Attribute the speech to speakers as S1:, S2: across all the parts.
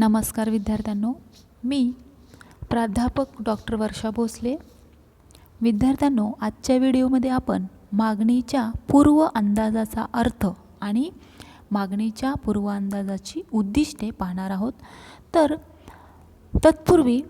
S1: नमस्कार विद्यार्थ्यांनो मी प्राध्यापक डॉक्टर वर्षा भोसले. विद्यार्थ्यांनो आजच्या व्हिडिओमध्ये आपण मागणीच्या पूर्व अंदाजाचा अर्थ आणि मागणीच्या पूर्व अंदाजाची उद्दिष्टे पाहणार आहोत. तर तत्पूर्वी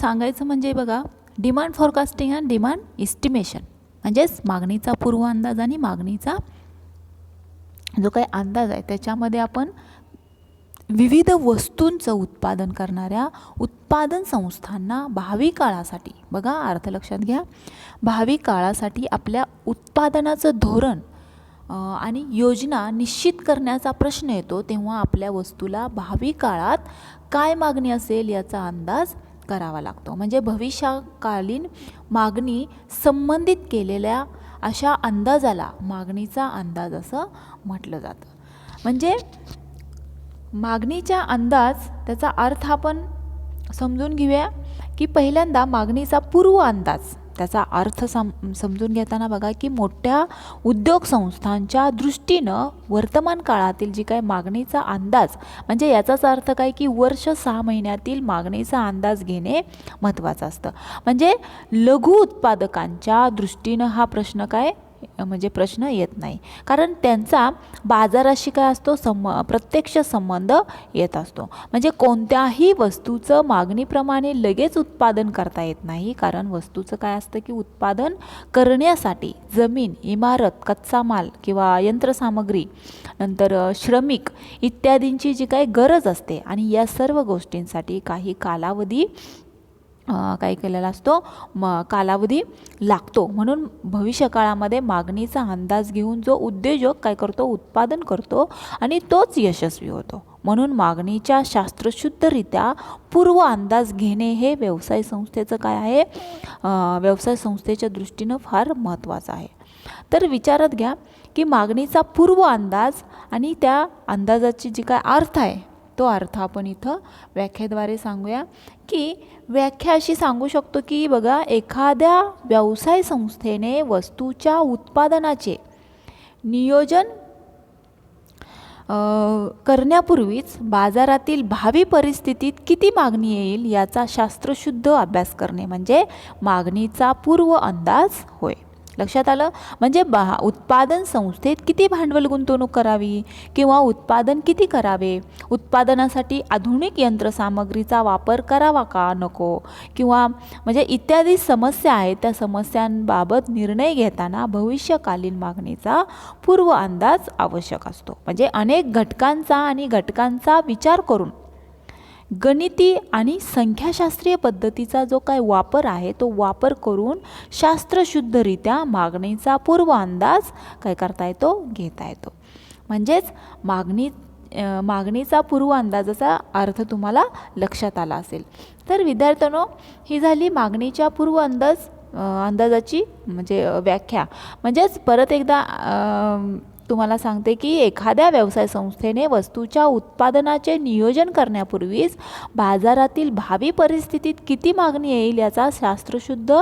S1: सांगायचं म्हणजे बघा demand forecasting and demand estimation म्हणजेच मागणीचा पूर्व अंदाज आणि मागणीचा जो काही अंदाज आहे त्याच्यामध्ये आपण विविध वस्तूंचं उत्पादन करणाऱ्या उत्पादन संस्थांना भावी काळासाठी बघा अर्थ लक्षात घ्या. भावी काळासाठी आपल्या उत्पादनाचं धोरण आणि योजना निश्चित करण्याचा प्रश्न येतो तेव्हा आपल्या वस्तूला भावी काळात काय मागणी असेल याचा अंदाज करावा लागतो. म्हणजे भविष्यकालीन मागणी संबंधित केलेल्या अशा अंदाजाला मागणीचा अंदाज असं म्हटलं जातं. म्हणजे मागणीचा अंदाज त्याचा अर्थ आपण समजून घेऊया की पहिल्यांदा मागणीचा पूर्व अंदाज त्याचा अर्थ सम समजून घेताना बघा की मोठ्या उद्योग संस्थांच्या दृष्टीनं वर्तमान काळातील जी काय मागणीचा अंदाज म्हणजे याचाच अर्थ काय की वर्ष सहा महिन्यातील मागणीचा अंदाज घेणे महत्त्वाचं असतं. म्हणजे लघु उत्पादकांच्या दृष्टीनं हा प्रश्न काय? म्हणजे प्रश्न येत नाही. कारण त्यांचा बाजाराशी काय असतो? सम प्रत्यक्ष संबंध येत असतो. म्हणजे कोणत्याही वस्तूचं मागणीप्रमाणे लगेच उत्पादन करता येत नाही. कारण वस्तूचं काय असतं की उत्पादन करण्यासाठी जमीन इमारत कच्चा माल किंवा यंत्रसामग्री नंतर श्रमिक इत्यादींची जी काही गरज असते आणि या सर्व गोष्टींसाठी काही कालावधी काय केलेला असतो. म कालावधी लागतो. म्हणून भविष्यकाळामध्ये मागणीचा अंदाज घेऊन जो उद्योजक काय करतो उत्पादन करतो आणि तोच यशस्वी होतो. म्हणून मागणीच्या शास्त्रशुद्धरित्या पूर्व अंदाज घेणे हे व्यवसाय संस्थेचं काय आहे? व्यवसाय संस्थेच्या दृष्टीनं फार महत्त्वाचं आहे. तर विचारात घ्या की मागणीचा पूर्व अंदाज आणि त्या अंदाजाची जी काय अर्थ आहे तो अर्थ आपण इथं व्याख्येद्वारे सांगूया की व्याख्या अशी सांगू शकतो की बघा एखाद्या व्यवसाय संस्थेने वस्तूच्या उत्पादनाचे नियोजन करण्यापूर्वीच बाजारातील भावी परिस्थितीत किती मागणी येईल याचा शास्त्रशुद्ध अभ्यास करणे म्हणजे मागणीचा पूर्व अंदाज होय. लक्षात आलं? म्हणजे बा उत्पादन संस्थेत किती भांडवल गुंतवणूक करावी किंवा उत्पादन किती करावे? उत्पादनासाठी आधुनिक यंत्रसामग्रीचा वापर करावा का नको? किंवा म्हणजे इत्यादी समस्या आहेत. त्या समस्यांबाबत निर्णय घेताना भविष्यकालीन मागणीचा पूर्व अंदाज आवश्यक असतो. म्हणजे अनेक घटकांचा आणि घटकांचा विचार करून गणिती आणि संख्याशास्त्रीय पद्धतीचा जो काय वापर आहे तो वापर करून शास्त्रशुद्धरित्या मागणीचा पूर्व अंदाज काय करता येतो? घेता येतो. म्हणजेच मागणी मागणीचा पूर्व अंदाजाचा अर्थ तुम्हाला लक्षात आला असेल. तर विद्यार्थ्यांनो ही झाली मागणीच्या पूर्व अंदाज अंदाजाची म्हणजे व्याख्या. म्हणजेच परत एकदा तुम्हाला सांगते की एखाद्या व्यवसाय संस्थेने वस्तूच्या उत्पादनाचे नियोजन करण्यापूर्वीच बाजारातील भावी परिस्थितीत किती मागणी येईल याचा शास्त्रशुद्ध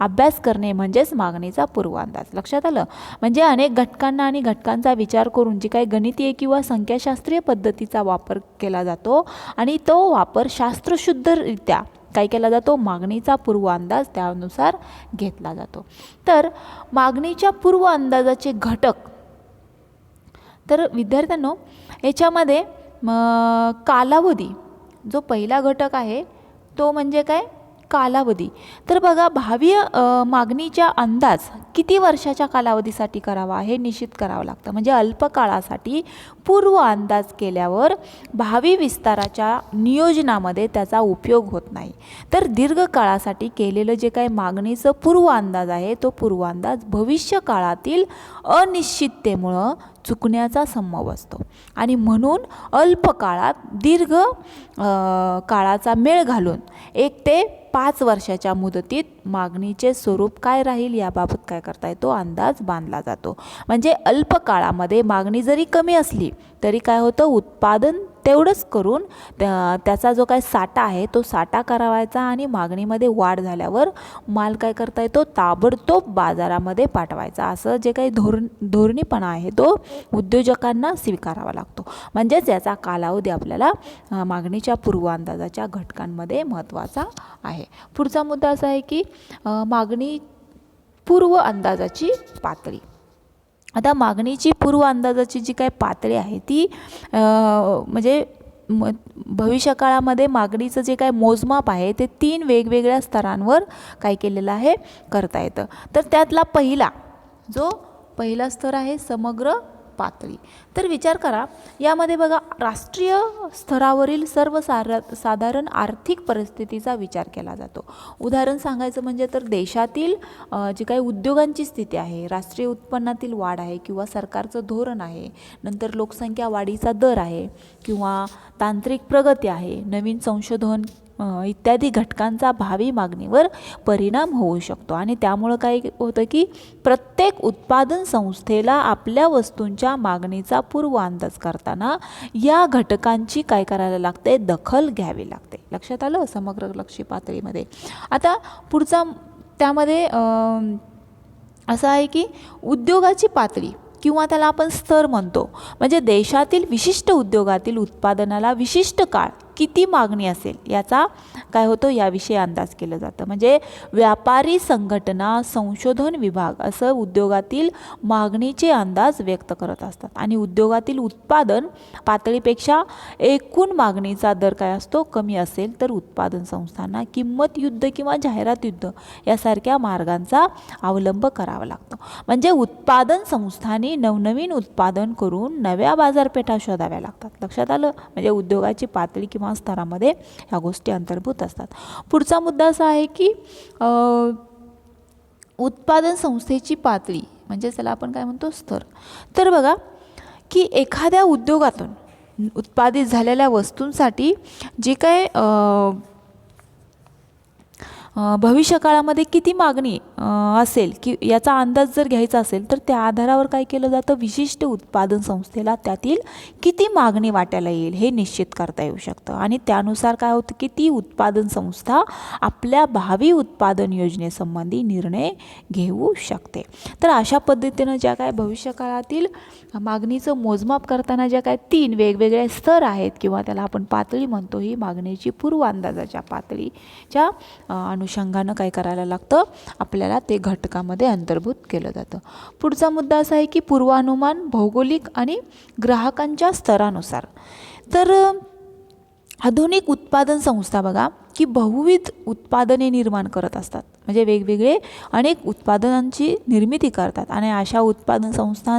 S1: अभ्यास करणे म्हणजेच मागणीचा पूर्वांदाज. लक्षात आलं? म्हणजे अनेक घटकांना आणि घटकांचा विचार करून जी काही गणितीय किंवा संख्याशास्त्रीय पद्धतीचा वापर केला जातो आणि तो वापर शास्त्रशुद्धरित्या काय केला जातो? मागणीचा पूर्व अंदाज त्यानुसार घेतला जातो. तर मागणीच्या पूर्व अंदाजाचे घटक तर विद्यार्थ्यांनो याच्यामध्ये म कालावधी जो पहिला घटक आहे तो म्हणजे काय? कालावधी. तर बघा भावी मागणीच्या अंदाज किती वर्षाच्या कालावधीसाठी करावा हे निश्चित करावं लागतं. म्हणजे अल्पकाळासाठी पूर्व अंदाज केल्यावर भावी विस्ताराच्या नियोजनामध्ये त्याचा उपयोग होत नाही. तर दीर्घकाळासाठी केलेलं जे काही मागणीचं पूर्व अंदाज आहे तो पूर्व अंदाज भविष्य काळातील अनिश्चिततेमुळं चुकण्याचा संभव असतो. आणि म्हणून अल्प काळात दीर्घ काळाचा मेळ घालून एक ते पाच वर्षाच्या मुदतीत मागणीचे स्वरूप काय राहील याबाबत काय करता येतो? अंदाज बांधला जातो. म्हणजे अल्प काळामध्ये मागणी जरी कमी असली तरी काय होतं? उत्पादन तेवढंच करून त्या त्याचा जो काय साठा आहे तो साठा करावायचा आणि मागणीमध्ये वाढ झाल्यावर माल काय करता येतो? ताबडतोब बाजारामध्ये पाठवायचा. असं जे काही धोरण धोरणीपणा आहे तो उद्योजकांना स्वीकारावा लागतो. म्हणजेच याचा कालावधी आपल्याला मागणीच्या पूर्व अंदाजाच्या घटकांमध्ये महत्त्वाचा आहे. पुढचा मुद्दा असा आहे की मागणी पूर्व अंदाजाची पातळी. आता मागणीची पूर्व अंदाजाची जी काय पातळी आहे ती म्हणजे म भविष्यकाळामध्ये मागणीचं जे काय मोजमाप आहे ते तीन वेगवेगळ्या स्तरांवर काय केलेलं आहे करता येतं. तर त्यातला पहिला जो पहिला स्तर आहे समग्र पातळी. तर विचार करा यामध्ये बघा राष्ट्रीय स्तरावरील सर्व सारा साधारण आर्थिक परिस्थितीचा विचार केला जातो. उदाहरण सांगायचं म्हणजे तर देशातील जी काही उद्योगांची स्थिती आहे राष्ट्रीय उत्पन्नातील वाढ आहे किंवा सरकारचं धोरण आहे नंतर लोकसंख्या वाढीचा दर आहे किंवा तांत्रिक प्रगती आहे नवीन संशोधन इत्यादी घटकांचा भावी मागणीवर परिणाम होऊ शकतो. आणि त्यामुळं काय होतं की प्रत्येक उत्पादन संस्थेला आपल्या वस्तूंच्या मागणीचा पूर्व अंदाज करताना या घटकांची काय करायला लागते? दखल घ्यावी लागते. लक्षात आलं? समग्र लक्ष्य पातळीमध्ये. आता पुढचा त्यामध्ये असं आहे की उद्योगाची पातळी किंवा त्याला आपण स्तर म्हणतो. म्हणजे देशातील विशिष्ट उद्योगातील उत्पादनाला विशिष्ट काळ किती मागणी असेल याचा काय होतो याविषयी अंदाज केलं जातं. म्हणजे व्यापारी संघटना संशोधन विभाग असं उद्योगातील मागणीचे अंदाज व्यक्त करत असतात. आणि उद्योगातील उत्पादन पातळीपेक्षा एकूण मागणीचा दर काय असतो? कमी असेल तर उत्पादन संस्थांना किंमत युद्ध किंवा जाहिरात युद्ध यासारख्या मार्गांचा अवलंब करावा लागतो. म्हणजे उत्पादन संस्थांनी नवनवीन उत्पादन करून नव्या बाजारपेठा शोधाव्या लागतात. लक्षात आलं? म्हणजे उद्योगाची पातळी किंवा स्तरामध्ये ह्या गोष्टी अंतर्भूत असतात. पुढचा मुद्दा असा आहे की उत्पादन संस्थेची पातळी म्हणजे त्याला आपण काय म्हणतो स्तर. तर बघा की एखाद्या उद्योगातून उत्पादित झालेल्या वस्तूंसाठी जे काय भविष्यकाळामध्ये किती मागणी असेल की याचा अंदाज जर घ्यायचा असेल तर त्या आधारावर काय केलं जातं? विशिष्ट उत्पादन संस्थेला त्यातील किती मागणी वाट्याला येईल हे निश्चित करता येऊ शकतं. आणि त्यानुसार काय होतं की ती उत्पादन संस्था आपल्या भावी उत्पादन योजनेसंबंधी निर्णय घेऊ शकते. तर अशा पद्धतीनं ज्या काय भविष्यकाळातील मागणीचं मोजमाप करताना ज्या काय तीन वेगवेगळे स्तर आहेत किंवा त्याला आपण पातळी म्हणतो ही मागणीची पूर्व अंदाजाच्या पातळीच्या अनुषंगानं काय करायला लागतं? आपल्याला ते घटकामध्ये अंतर्भूत केलं जातं. पुढचा मुद्दा असा आहे की पूर्वानुमान भौगोलिक आणि ग्राहकांच्या स्तरानुसार. तर आधुनिक उत्पादन संस्था बघा की बहुविध उत्पादने निर्माण करत असतात. म्हणजे वेगवेगळे अनेक उत्पादनांची निर्मिती करतात. आणि अशा उत्पादन संस्थां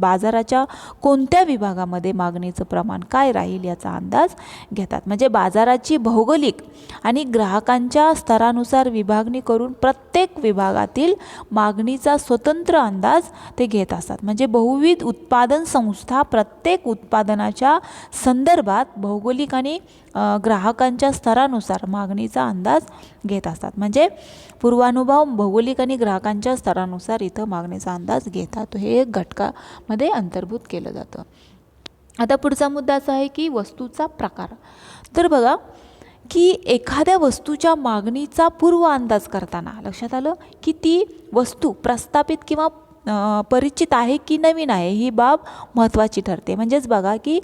S1: बाजाराच्या कोणत्या विभागामध्ये मागणीचं प्रमाण काय राहील याचा अंदाज घेतात. म्हणजे बाजाराची भौगोलिक आणि ग्राहकांच्या स्तरानुसार विभागणी करून प्रत्येक विभागातील मागणीचा स्वतंत्र अंदाज ते घेत असतात. म्हणजे बहुविध उत्पादन संस्था प्रत्येक उत्पादनाच्या संदर्भात भौगोलिक आणि ग्राहकांच्या स्तरानुसार मागणीचा अंदाज घेत असतात. म्हणजे पूर्वानुभाव भौगोलिक आणि ग्राहकांच्या स्तरानुसार इथं मागणीचा अंदाज घेतात हे एक घटकामध्ये अंतर्भूत केलं जातं. आता पुढचा मुद्दा असा आहे की वस्तूचा प्रकार. तर बघा की एखाद्या वस्तूच्या मागणीचा पूर्व अंदाज करताना लक्षात आलं की ती वस्तू प्रस्थापित किंवा परिचित आहे की नवीन आहे ही बाब महत्त्वाची ठरते. म्हणजेच बघा की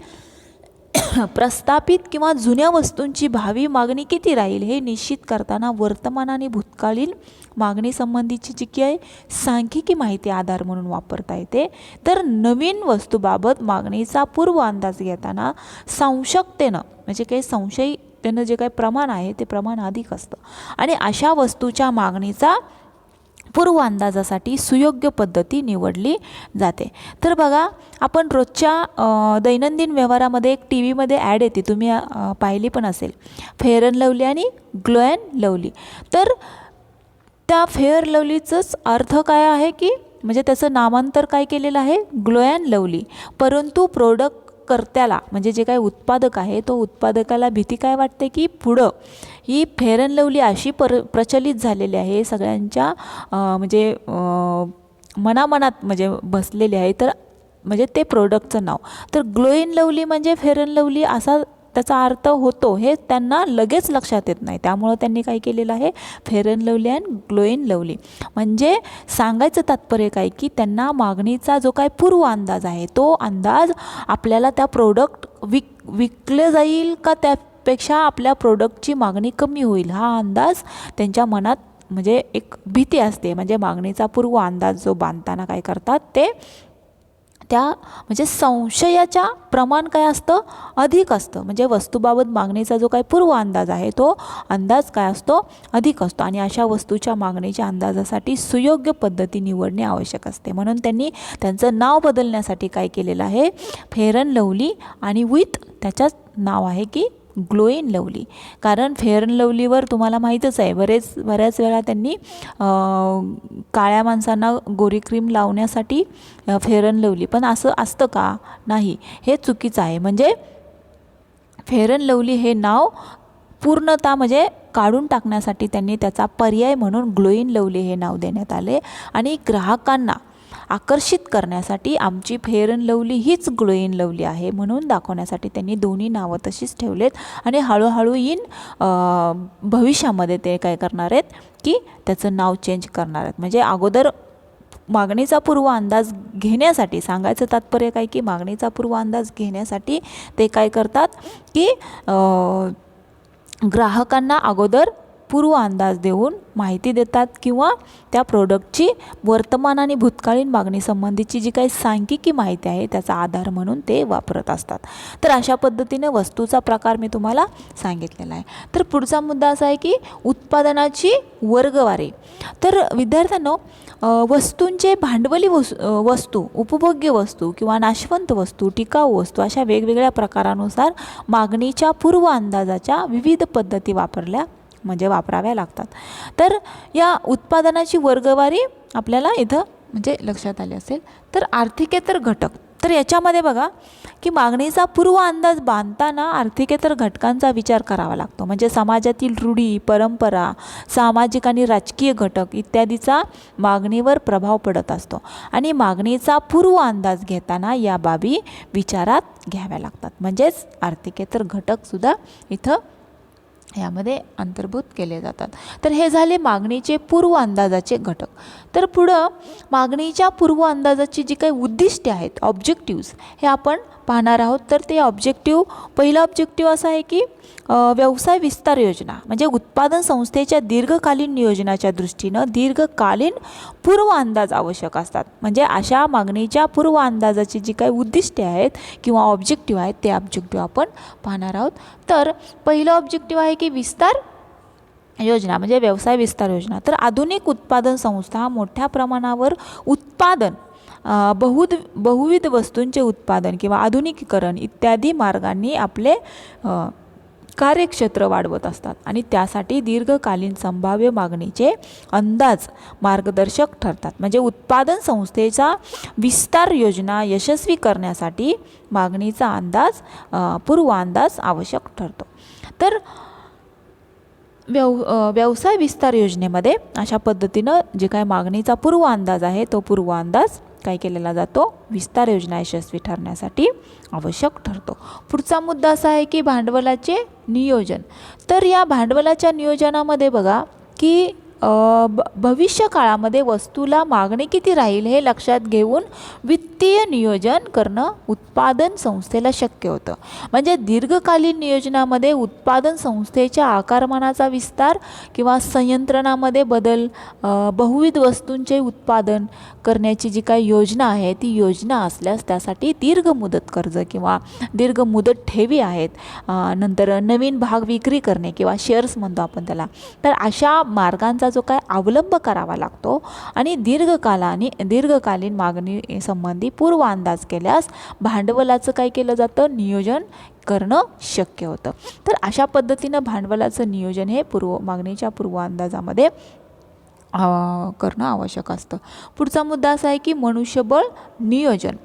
S1: प्रस्थापित किंवा जुन्या वस्तूंची भावी मागणी किती राहील हे निश्चित करताना वर्तमान आणि भूतकालीन मागणीसंबंधीची जी की आहे सांख्यिकी माहिती आधार म्हणून वापरता येते तर नवीन वस्तूबाबत मागणीचा पूर्व अंदाज घेताना संशक्तेनं म्हणजे काही संशयी त्यांना जे काही प्रमाण आहे ते प्रमाण अधिक असतं. आणि अशा वस्तूच्या मागणीचा पूर्व अंदाजासाठी सुयोग्य पद्धती निवडली जाते. तर बघा आपण रोजच्या दैनंदिन व्यवहारामध्ये एक टी व्हीमध्ये ॲड येते तुम्ही पाहिली पण असेल. फेअर अँड लवली आणि ग्लो अँड लवली. तर त्या फेअर लवलीचंच अर्थ काय आहे की म्हणजे त्याचं नामांतर काय केलेलं आहे? Glow and lovely. परंतु प्रोडक्ट कर्त्याला म्हणजे जे काही उत्पादक आहे तो उत्पादकाला भीती काय वाटते की पुढं ही फेअर अँड लवली अशी पर प्रचलित झालेली आहे सगळ्यांच्या म्हणजे मनामनात म्हणजे बसलेली आहे. तर म्हणजे ते प्रोडक्टचं नाव. तर ग्लोईन लवली म्हणजे फेअर लवली असा त्याचा अर्थ होतो हे त्यांना लगेच लक्षात येत नाही. त्यामुळं त्यांनी काय केलेलं आहे? Fair and lovely and glow and lovely. म्हणजे सांगायचं तात्पर्य काय की त्यांना मागणीचा जो काय पूर्व अंदाज आहे तो अंदाज आपल्याला त्या प्रोडक्ट विक विकलं जाईल का त्यापेक्षा आपल्या प्रोडक्टची मागणी कमी होईल? हा अंदाज त्यांच्या मनात म्हणजे एक भीती असते. म्हणजे मागणीचा पूर्व अंदाज जो बांधताना काय करतात ते त्या म्हणजे संशयाच्या प्रमाण काय असतं? अधिक असतं. म्हणजे वस्तूबाबत मागणीचा जो काही पूर्व अंदाज आहे तो अंदाज काय असतो? अधिक असतो. आणि अशा वस्तूच्या मागणीच्या अंदाजासाठी सुयोग्य पद्धती निवडणे आवश्यक असते. म्हणून त्यांनी त्यांचं नाव बदलण्यासाठी काय केलेलं आहे? फेरन अँड लवली आणि विथ त्याच्याच नाव आहे की ग्लोईन लवली. कारण फेअर अँड लवलीवर तुम्हाला माहीतच आहे बरेच बऱ्याच वेळा त्यांनी काळ्या माणसांना गोरी क्रीम लावण्यासाठी फेअर अँड लवली. पण असं असतं का? नाही. हे चुकीचं आहे. म्हणजे फेअर अँड लवली हे नाव पूर्णतः म्हणजे काढून टाकण्यासाठी त्यांनी त्याचा पर्याय म्हणून ग्लोईन लवली हे नाव देण्यात आले. आणि ग्राहकांना आकर्षित करण्यासाठी आमची फेअर अँड लवली हीच ग्लोईन लवली आहे म्हणून दाखवण्यासाठी त्यांनी दोन्ही नावं तशीच ठेवलेत. आणि हळूहळू इन भविष्यामध्ये ते काय करणार आहेत की त्याचं नाव चेंज करणार आहेत. म्हणजे अगोदर मागणीचा पूर्व अंदाज घेण्यासाठी सांगायचं तात्पर्य काय की मागणीचा पूर्व अंदाज घेण्यासाठी ते काय करतात की ग्राहकांना अगोदर पूर्व अंदाज देऊन माहिती देतात किंवा त्या प्रोडक्टची वर्तमान आणि भूतकालीन मागणीसंबंधीची जी काही सांख्यिकी माहिती आहे त्याचा आधार म्हणून ते वापरत असतात. तर अशा पद्धतीने वस्तूचा प्रकार मी तुम्हाला सांगितलेला आहे. तर पुढचा मुद्दा असा आहे की उत्पादनाची वर्गवारी. तर विद्यार्थ्यांनो वस्तूंचे भांडवली वस वस्तू उपभोग्य वस्तू किंवा नाशवंत वस्तू टिकाऊ वस्तू अशा वेगवेगळ्या प्रकारानुसार मागणीच्या पूर्व अंदाजाच्या विविध पद्धती वापरल्या म्हणजे वापराव्या लागतात. तर या उत्पादनाची वर्गवारी आपल्याला इथं म्हणजे लक्षात आले असेल. तर आर्थिकेतर घटक. तर याच्यामध्ये बघा की मागणीचा पूर्व अंदाज बांधताना आर्थिकेतर घटकांचा विचार करावा लागतो. म्हणजे समाजातील रूढी परंपरा सामाजिक आणि राजकीय घटक इत्यादीचा मागणीवर प्रभाव पडत असतो. आणि मागणीचा पूर्व अंदाज घेताना या बाबी विचारात घ्याव्या लागतात. म्हणजेच आर्थिकेतर घटकसुद्धा इथं यामध्ये अंतर्भूत केले जातात. तर हे झाले मागणीचे पूर्व अंदाजाचे घटक. तर पुढं मागणीच्या पूर्व अंदाजाची जी काही उद्दिष्टे आहेत ऑब्जेक्टिव्ज हे आपण पाहणार आहोत. तर ते ऑब्जेक्टिव्ह पहिलं ऑब्जेक्टिव्ह असं आहे की व्यवसाय विस्तार योजना म्हणजे उत्पादन संस्थेच्या दीर्घकालीन नियोजनाच्या दृष्टीनं दीर्घकालीन पूर्व अंदाज आवश्यक असतात. म्हणजे अशा मागणीच्या पूर्व अंदाजाची जी काही उद्दिष्टे आहेत किंवा ऑब्जेक्टिव्ह आहेत ते ऑब्जेक्टिव्ह आपण पाहणार आहोत. तर पहिलं ऑब्जेक्टिव्ह आहे की विस्तार योजना म्हणजे व्यवसाय विस्तार योजना. तर आधुनिक उत्पादन संस्था मोठ्या प्रमाणावर उत्पादन बहुद बहुविध वस्तूंचे उत्पादन किंवा आधुनिकीकरण इत्यादी मार्गांनी आपले कार्यक्षेत्र वाढवत असतात. आणि त्यासाठी दीर्घकालीन संभाव्य मागणीचे अंदाज मार्गदर्शक ठरतात. म्हणजे उत्पादन संस्थेचा विस्तार योजना यशस्वी करण्यासाठी मागणीचा अंदाज पूर्व अंदाज आवश्यक ठरतो. तर व्यव व्यवसाय विस्तार योजनेमध्ये अशा पद्धतीनं जे काय मागणीचा पूर्व अंदाज आहे तो पूर्व अंदाज काय केलेला जातो? विस्तार योजना यशस्वी ठरण्यासाठी आवश्यक ठरतो. पुढचा मुद्दा असा आहे की भांडवलाचे नियोजन. तर या भांडवलाच्या नियोजनामध्ये बघा की ब भविष्य काळामध्ये वस्तूला मागणी किती राहील हे लक्षात घेऊन वित्तीय नियोजन करणं उत्पादन संस्थेला शक्य होतं. म्हणजे दीर्घकालीन नियोजनामध्ये उत्पादन संस्थेच्या आकारमानाचा विस्तार किंवा संयंत्रणामध्ये बदल बहुविध वस्तूंचे उत्पादन करण्याची जी काही योजना आहे ती योजना असल्यास त्यासाठी दीर्घ मुदत कर्ज किंवा दीर्घ मुदत ठेवी आहेत. नंतर नवीन भाग विक्री करणे किंवा शेअर्स म्हणतो आपण त्याला. तर अशा मार्गांचा जो काय अवलंब करावा लागतो आणि दीर्घकालाने दीर्घकालीन मागणी संबंधी पूर्व अंदाज केल्यास भांडवलाचं काय केलं जातं? नियोजन करणं शक्य होतं. तर अशा पद्धतीनं भांडवलाचं नियोजन हे पूर्व मागणीच्या पूर्व अंदाजामध्ये करणं आवश्यक असतं. पुढचा मुद्दा असा आहे की मनुष्यबळ नियोजन.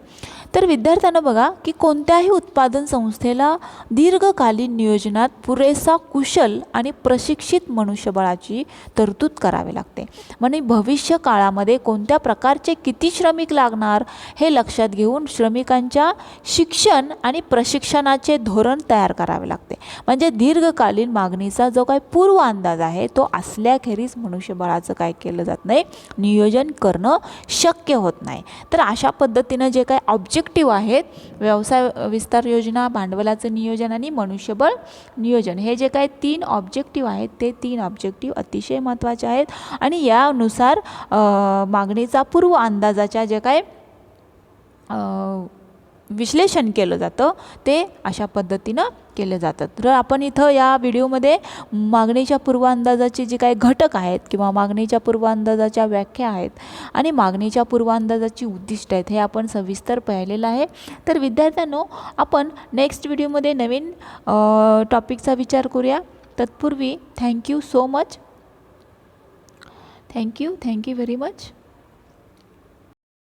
S1: तर विद्यार्थ्यांना बघा की कोणत्याही उत्पादन संस्थेला दीर्घकालीन नियोजनात पुरेसा कुशल आणि प्रशिक्षित मनुष्यबळाची तरतूद करावी लागते. म्हणजे भविष्य काळामध्ये कोणत्या प्रकारचे किती श्रमिक लागणार हे लक्षात घेऊन श्रमिकांच्या शिक्षण आणि प्रशिक्षणाचे धोरण तयार करावे लागते. म्हणजे दीर्घकालीन मागणीचा जो काही पूर्व अंदाज आहे तो असल्याखेरीज मनुष्यबळाचं काय केलं जात नाही. नियोजन करणं शक्य होत नाही. तर अशा पद्धतीनं जे काही ऑब्जेक्टिव्ह आहेत व्यवसाय विस्तार योजना भांडवलाचं नियोजन आणि मनुष्यबळ नियोजन हे जे काही तीन ऑब्जेक्टिव्ह आहेत ते तीन ऑब्जेक्टिव्ह अतिशय महत्त्वाचे आहेत. आणि यानुसार मागणीचा पूर्व अंदाजाच्या जे काय विश्लेषण केलं जातं ते अशा पद्धतीनं केलं जातं. तर आपण इथं या व्हिडिओमध्ये मागणीच्या पूर्वांदाजाचे जे काही घटक आहेत किंवा मागणीच्या पूर्वांदाजाच्या व्याख्या आहेत आणि मागणीच्या पूर्वांदाजाची उद्दिष्ट आहेत हे आपण सविस्तर पाहिलेलं आहे. तर विद्यार्थ्यांनो आपण नेक्स्ट व्हिडिओमध्ये नवीन टॉपिकचा विचार करूया. तत्पूर्वी thank you so much thank you thank you very much